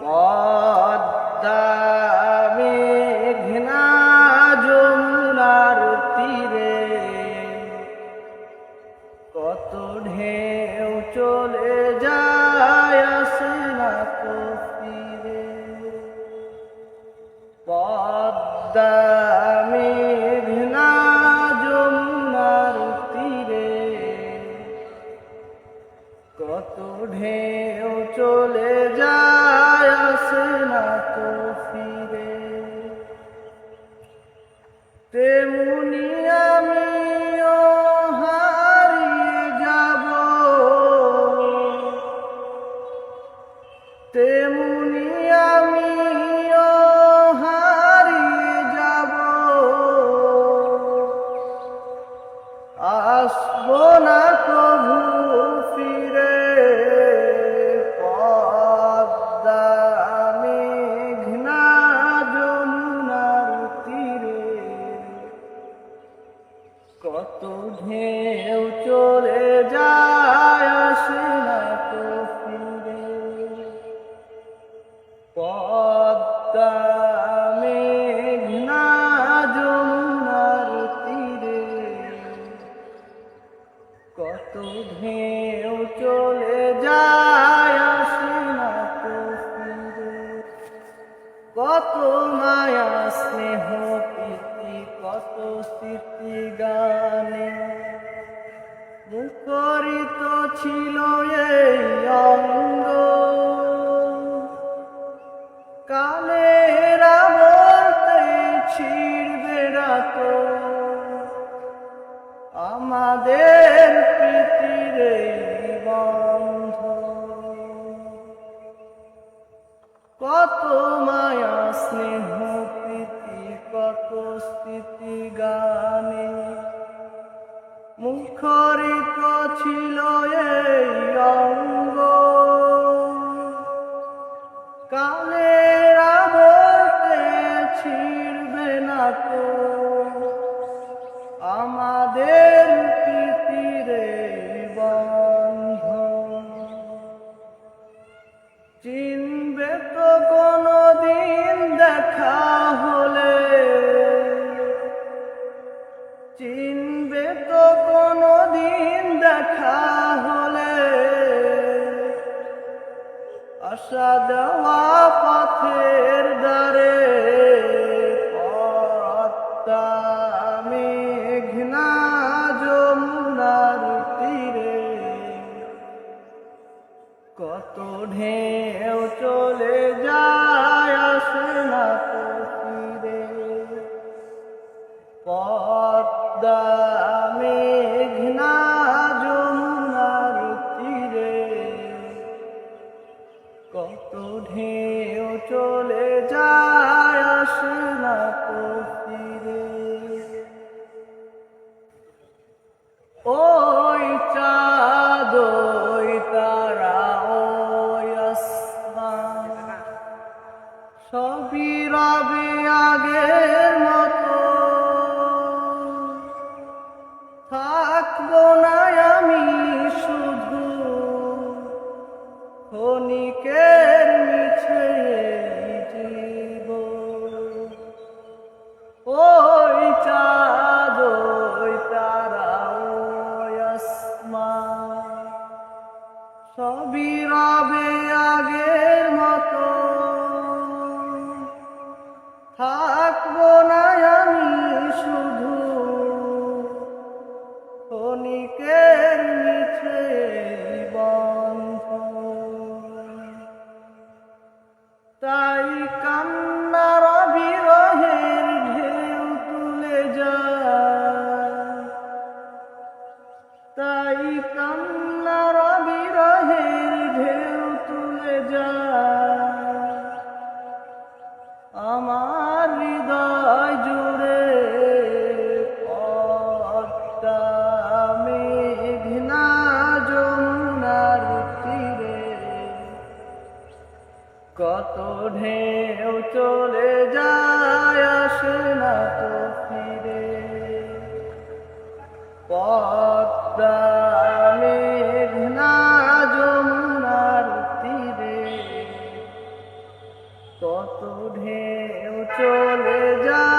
পদ্মা মেঘনা যমুনার তীরে কত ঢেউ চলে যায় আসে না তো ফিরে পদ্মা ঢেউ চলে যায় আসে না তো ফিরে। তেমনি আমিও কত ঢেউ চলে যায় আসে না তো ফিরে। পদ্মা স্মৃতি গানে। মুখরিত ছিল এই অঙ্গ। কালের স্মৃতি গানে। মুখরিত ছিল এই অঙ্গ। কালের আশা দেওয়া পথের দ্বারে পদ্মা মেঘনা যমুনার তীরে। কত ঢেউ চলে যায়, আসে না তো কত ঢেউ চলে যায়, আসে না তো ফিরে ওই চাঁদ, ওই তারা, ওই আসমান, সবই রবে আগের ক্ষণিকের আমার হৃদয় জুড়ে কত ঢেউ চলে যায় আসে না তো ফিরে। পদ্মা কত ঢেউ চলে যায়।